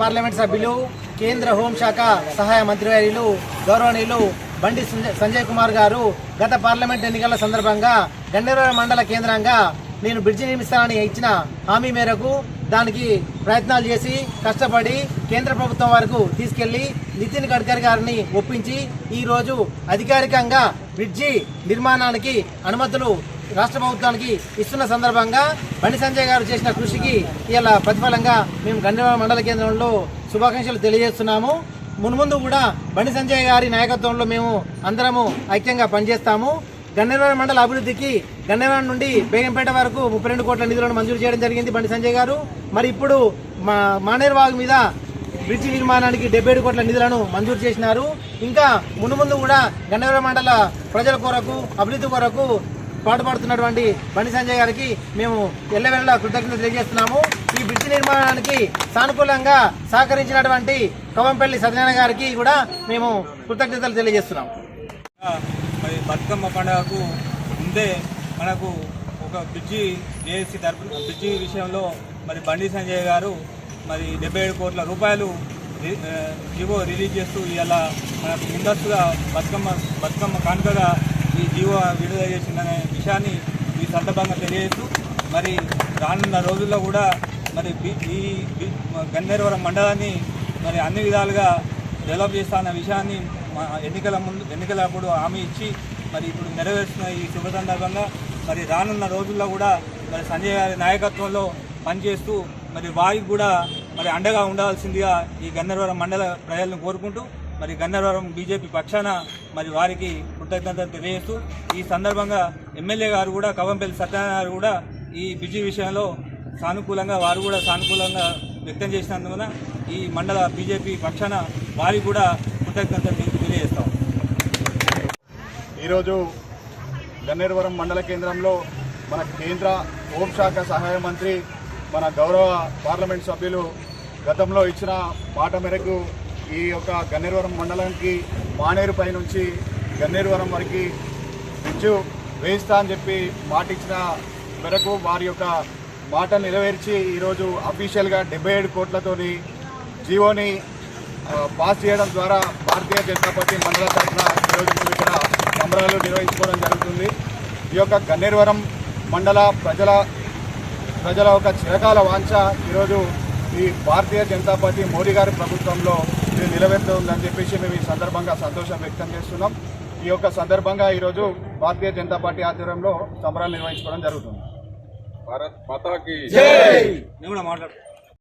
Parliament సభ్యులు కేంద్ర హోంశాఖ సహాయ మంత్రివర్యులు గౌరవనీయులు బండి సంజయ్- సంజయ్ కుమార్ గారు గత పార్లమెంట్ ఎన్నికల సందర్భంగా గండేరవరం మండల కేంద్రంగా నేను బ్రిడ్జి నిర్మిస్తానని ఇచ్చిన హామీ మేరకు దానికి ప్రయత్నాలు చేసి కష్టపడి కేంద్ర ప్రభుత్వం వరకు తీసుకెళ్ళి నితిన్ గడ్కరీ గారిని ఒప్పించి ఈరోజు అధికారికంగా బ్రిడ్జి నిర్మాణానికి అనుమతులు రాష్ట్ర ప్రభుత్వానికి ఇస్తున్న సందర్భంగా బండి సంజయ్ గారు చేసిన కృషికి ఇలా ప్రతిఫలంగా మేము గండవరం మండల కేంద్రంలో శుభాకాంక్షలు తెలియజేస్తున్నాము. మున్ముందు కూడా బండి సంజయ్ గారి నాయకత్వంలో మేము అందరము ఐక్యంగా పనిచేస్తాము. గన్నేరవరం మండల అభివృద్ధికి గన్నేరవరం నుండి బేగంపేట వరకు ముప్పై రెండు కోట్ల నిధులను మంజూరు చేయడం జరిగింది బండి సంజయ్ గారు. మరి ఇప్పుడు మా మానేర్వాగు మీద బ్రిడ్జి నిర్మాణానికి డెబ్బై ఏడు కోట్ల నిధులను మంజూరు చేసినారు. ఇంకా మునుముందు కూడా గన్నవరం మండల ప్రజల కొరకు అభివృద్ధి కొరకు పాటుపడుతున్నటువంటి బండి సంజయ్ గారికి మేము ఎల్లవెల్లా కృతజ్ఞతలు తెలియజేస్తున్నాము. ఈ బ్రిడ్జి నిర్మాణానికి సానుకూలంగా సహకరించినటువంటి కవంపల్లి సత్యనారాయణ గారికి కూడా మేము కృతజ్ఞతలు తెలియజేస్తున్నాము. మరి బతుకమ్మ పండుగకు ముందే మనకు ఒక బ్రిడ్జి జేఏసీ తరపు బ్రిడ్జి విషయంలో మరి బండి సంజయ్ గారు మరి డెబ్బై ఏడు కోట్ల రూపాయలు రి- జీవో రిలీజ్ చేస్తూ ఇలా మనకు ముందస్తుగా బతుకమ్మ బతుకమ్మ కానుకగా ఈ జీవో విడుదల చేసిందనే విషయాన్ని ఈ సందర్భంగా తెలియజేస్తూ మరి రానున్న రోజుల్లో కూడా మరి ఈ గన్నేరవరం మండలాన్ని మరి అన్ని విధాలుగా డెవలప్ చేస్తా అన్న విషయాన్ని ఎన్నికల ముందు ఎన్నికలప్పుడు హామీ ఇచ్చి మరి ఇప్పుడు నెరవేరుస్తున్న ఈ శుభ సందర్భంగా మరి రానున్న రోజుల్లో కూడా మరి సంజయ్ గారి నాయకత్వంలో పనిచేస్తూ మరి వారికి కూడా మరి అండగా ఉండాల్సిందిగా ఈ గన్నవరం మండల ప్రజలను కోరుకుంటూ మరి గన్నవరం బీజేపీ పక్షాన మరి వారికి కృతజ్ఞతలు తెలియజేస్తూ ఈ సందర్భంగా ఎమ్మెల్యే గారు కూడా కవంపల్లి సత్యనారాయణ గారు కూడా ఈ బిజీ విషయంలో సానుకూలంగా వారు కూడా సానుకూలంగా వ్యక్తం చేసినందున ఈ మండల బీజేపీ పక్షాన వారికి కూడా కృతజ్ఞతలు తెలియజేస్తాం. ఈరోజు గన్నేరవరం మండల కేంద్రంలో మన కేంద్ర హోంశాఖ సహాయ మంత్రి మన గౌరవ పార్లమెంట్ సభ్యులు గతంలో ఇచ్చిన మాట మేరకు ఈ యొక్క గన్నేరువరం మండలానికి మానేరుపై నుంచి గన్నేరువరం వరకు బ్రిడ్జు వేయిస్తా అని చెప్పి మాట ఇచ్చిన మేరకు వారి యొక్క మాట నెరవేర్చి ఈరోజు అఫీషియల్గా డెబ్బై ఏడు కోట్లతోని జీవోని పాస్ చేయడం ద్వారా భారతీయ జనతా పార్టీ మండల తరఫున ఈరోజు మేము ఇక్కడ సంబరాలు నిర్వహించుకోవడం జరుగుతుంది. ఈ యొక్క గన్నేరువరం మండల ప్రజల ప్రజల ఒక చిరకాల వాంఛ ఈరోజు ఈ భారతీయ జనతా పార్టీ మోడీ గారి ప్రభుత్వంలో ఇది నిలబెడుతుందని చెప్పేసి మేము ఈ సందర్భంగా సంతోషం వ్యక్తం చేస్తున్నాం. ఈ యొక్క సందర్భంగా ఈరోజు భారతీయ జనతా పార్టీ ఆధ్వర్యంలో సంబరాలు నిర్వహించుకోవడం జరుగుతుంది. నేను కూడా మాట్లాడు